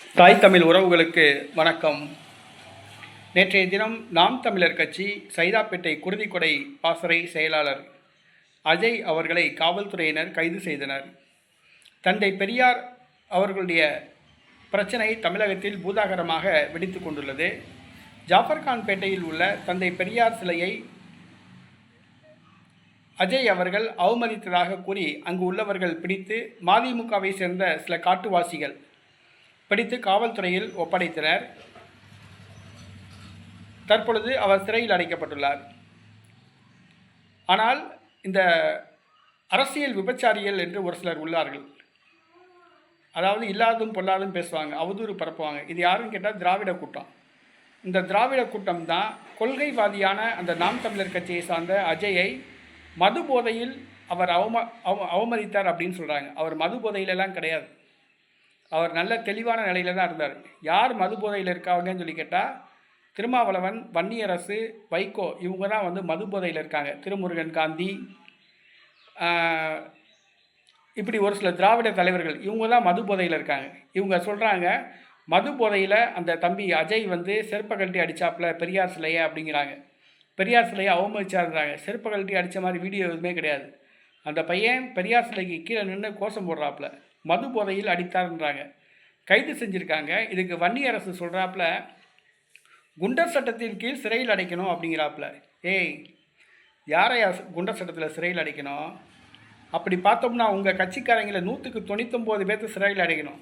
தாய் தமிழ் உறவுகளுக்கு வணக்கம். நேற்றைய தினம் நாம் தமிழர் கட்சி சைதாப்பேட்டை குருதிக்கொடை பாசறை செயலாளர் அஜய் அவர்களை காவல்துறையினர் கைது செய்தனர். தந்தை பெரியார் அவர்களுடைய பிரச்சனை தமிழகத்தில் பூதாகரமாக வெடித்து கொண்டுள்ளது. ஜாஃபர்கான் பேட்டையில் உள்ள தந்தை பெரியார் சிலையை அஜய் அவர்கள் அவமதித்ததாக கூறி அங்கு உள்ளவர்கள் பிடித்து மதிமுகவை சேர்ந்த சில காட்டுவாசிகள் பிடித்து காவல்துறையில் ஒப்படைத்தனர். தற்பொழுது அவர் சிறையில் அடைக்கப்பட்டுள்ளார். ஆனால் இந்த அரசியல் விபச்சாரிகள் என்று ஒரு சிலர் உள்ளார்கள். அதாவது இல்லாதும் பொல்லாதும் பேசுவாங்க அவதூறு பரப்புவாங்க. இது யாருன்னு கேட்டால் திராவிட கூட்டம். இந்த திராவிட கூட்டம் தான் கொள்கைவாதியான அந்த நாம் தமிழர் கட்சியை சார்ந்த அஜயை மது போதையில் அவர் அவம அவ- அவமதித்தார் அப்படின்னு சொல்கிறாங்க அவர் மது போதையிலெல்லாம் கிடையாது. அவர் நல்ல தெளிவான நிலையில தான் இருந்தார். யார் மது போதையில் இருக்காங்கன்னு சொல்லி கேட்டால் திருமாவளவன் வன்னியரசு வைகோ இவங்க தான் வந்து மது போதையில் இருக்காங்க. திருமுருகன் காந்தி இப்படி ஒரு சில திராவிட தலைவர்கள் இவங்க தான் மது போதையில் இருக்காங்க. இவங்க சொல்கிறாங்க மது போதையில் அந்த தம்பி அஜய் வந்து செருப்பை கழட்டி அடிச்சாப்புல பெரியார் சிலையை அப்படிங்கிறாங்க. பெரியார் சிலையை அவமதிச்சாருங்கிறாங்க செருப்பை கழட்டி அடித்த மாதிரி வீடியோ எதுவுமே கிடையாது. அந்த பையன் பெரியார் சிலைக்கு கீழே நின்று கோஷம் போடுறாப்புல. மது போதையில் அடித்தார்ன்றாங்க. கைது செஞ்சுருக்காங்க. இதுக்கு வன்னி அரசு சொல்கிறாப்புல குண்டர் சட்டத்தின் கீழ் சிறையில் அடைக்கணும் அப்படிங்கிறாப்புல ஏய் யாரை குண்டர் சட்டத்தில் சிறையில் அடைக்கணும்? அப்படி பார்த்தோம்னா உங்கள் கட்சிக்காரங்களை நூற்றுக்கு தொண்ணூத்தொம்பது பேர்த்து சிறையில் அடைக்கணும்.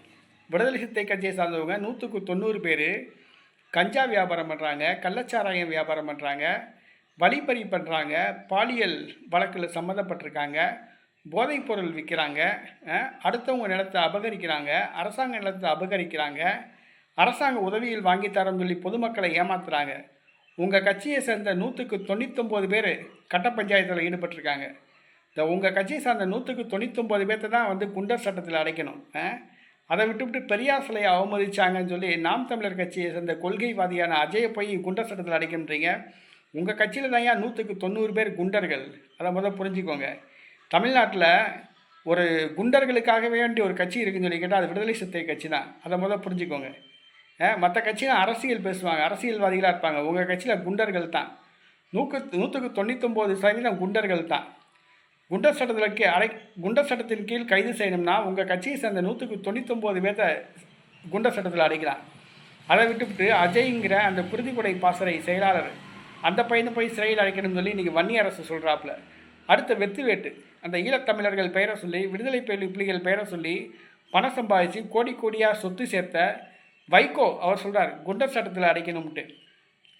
விடுதலை சித்தை கட்சியை சார்ந்தவங்க நூற்றுக்கு தொண்ணூறு பேர் கஞ்சா வியாபாரம் பண்ணுறாங்க கள்ளச்சாராயம் வியாபாரம் பண்ணுறாங்க வழிப்பறி பண்ணுறாங்க பாலியல் வழக்கில் சம்மந்தப்பட்டிருக்காங்க. போதைப்பொருள் விற்கிறாங்க அடுத்தவங்க நிலத்தை அபகரிக்கிறாங்க அரசாங்க நிலத்தை அபகரிக்கிறாங்க அரசாங்க உதவியில் வாங்கி தரோம்னு சொல்லி பொதுமக்களை ஏமாத்துறாங்க. உங்கள் கட்சியை சேர்ந்த நூற்றுக்கு தொண்ணூத்தொம்பது பேர் கட்ட பஞ்சாயத்தில் ஈடுபட்டிருக்காங்க. இந்த உங்கள் கட்சியை சார்ந்த நூற்றுக்கு தொண்ணூத்தொம்பது பேர்த்த தான் வந்து குண்டர் சட்டத்தில் அடைக்கணும் அதை விட்டுவிட்டு பெரியார் சிலையை அவமதிச்சாங்கன்னு சொல்லி நாம் தமிழர் கட்சியை சேர்ந்த கொள்கைவாதியான அஜயை போய் குண்டர் சட்டத்தில் அடைக்கின்றீங்க உங்கள் கட்சியில் தான் ஏன் நூற்றுக்கு தொண்ணூறு பேர் குண்டர்கள். அதை முதல் புரிஞ்சுக்கோங்க. தமிழ்நாட்டில் ஒரு குண்டர்களுக்காக வேண்டிய ஒரு கட்சி இருக்குன்னு சொல்லி கேட்டால் அது விடுதலை சிறுத்தை கட்சி தான். அதை முதல் புரிஞ்சுக்கோங்க. மற்ற கட்சியில் அரசியல் பேசுவாங்க அரசியல்வாதிகளாக இருப்பாங்க. உங்கள் கட்சியில் குண்டர்கள் தான். நூற்று நூற்றுக்கு தொண்ணூத்தொம்பது சதவீதம் குண்டர்கள் தான். குண்டர் சட்டத்திற்கு அடை குண்டர் சட்டத்தின் கீழ் கைது செய்யணும்னா உங்கள் கட்சியை சேர்ந்த நூற்றுக்கு தொண்ணூத்தொம்பது பேர்த்த குண்டர் சட்டத்தில் அடைக்கலாம். அதை விட்டுவிட்டு அஜய்ங்கிற அந்த குருதிக்குடை பாசறை செயலாளர் அந்த பையனை போய் சிறையில் அழைக்கணும்னு சொல்லி இன்றைக்கி வன்னி அரசு சொல்கிறாப்புல அடுத்த வெத்துவேட்டு. அந்த ஈழத்தமிழர்கள் பெயரை சொல்லி விடுதலை புலிகள் பெயரை சொல்லி பணம் சம்பாதிச்சு கோடி கோடியாக சொத்து சேர்த்த வைகோ அவர் சொல்கிறார் குண்டர் சட்டத்தில் அடைக்கணும்ட்டு.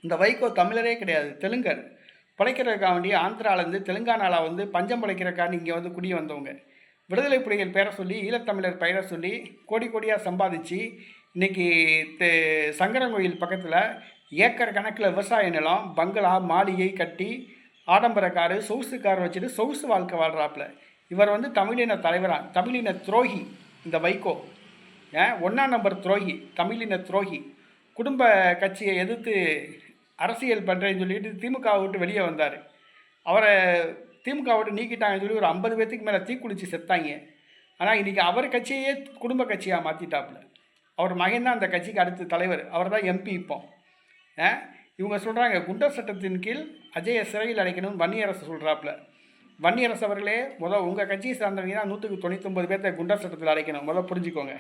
இந்த வைகோ தமிழரே கிடையாது தெலுங்கர். பிழைக்கிறதுக்காக வேண்டி ஆந்திராலேருந்து தெலுங்கானாவில் வந்து பஞ்சம் பிழைக்கிறக்காண்டி இங்கே வந்து குடி வந்தவங்க. விடுதலை புலிகள் பெயரை சொல்லி ஈழத்தமிழர் பெயரை சொல்லி கோடி கோடியாக சம்பாதிச்சு இன்னைக்கு தெ சங்கரங்கோயில் பக்கத்தில் ஏக்கர் கணக்கில் விவசாய நிலம் பங்களா மாளிகை கட்டி ஆடம்பர காரு சொகுசு கார் வச்சுட்டு சொகுசு வாழ்க்கை வாழ்கிறாப்புல இவர் வந்து தமிழின தலைவரான் தமிழின துரோகி இந்த வைகோ. ஏன் ஒன்றாம் நம்பர் துரோகி தமிழின துரோகி. குடும்ப கட்சியை எதிர்த்து அரசியல் பண்ணுறேன்னு சொல்லிட்டு திமுகவை விட்டு வெளியே வந்தார். அவரை திமுக விட்டு நீக்கிட்டாங்கன்னு சொல்லி ஒரு ஐம்பது பேர்த்துக்கு மேலே தீக்குளிச்சு செத்தாங்க. ஆனால் இன்றைக்கி அவர் கட்சியே குடும்ப கட்சியாக மாற்றிட்டாப்புல அவர் மகன் தான் அந்த கட்சிக்கு அடுத்த தலைவர். அவர் தான் எம்பி இப்போ. இவங்க சொல்கிறாங்க குண்டர் சட்டத்தின் கீழ் அஜய சிறையில் அடைக்கணும்னு வன்னியரசு சொல்கிறாப்புல வன்னியரசு அவர்களே முதல் உங்கள் கட்சியை சார்ந்தவங்க தான் நூற்றுக்கு தொண்ணூத்தொம்பது பேர்த்த குண்டர் சட்டத்தில் அடைக்கணும். முதல் புரிஞ்சுக்கோங்க.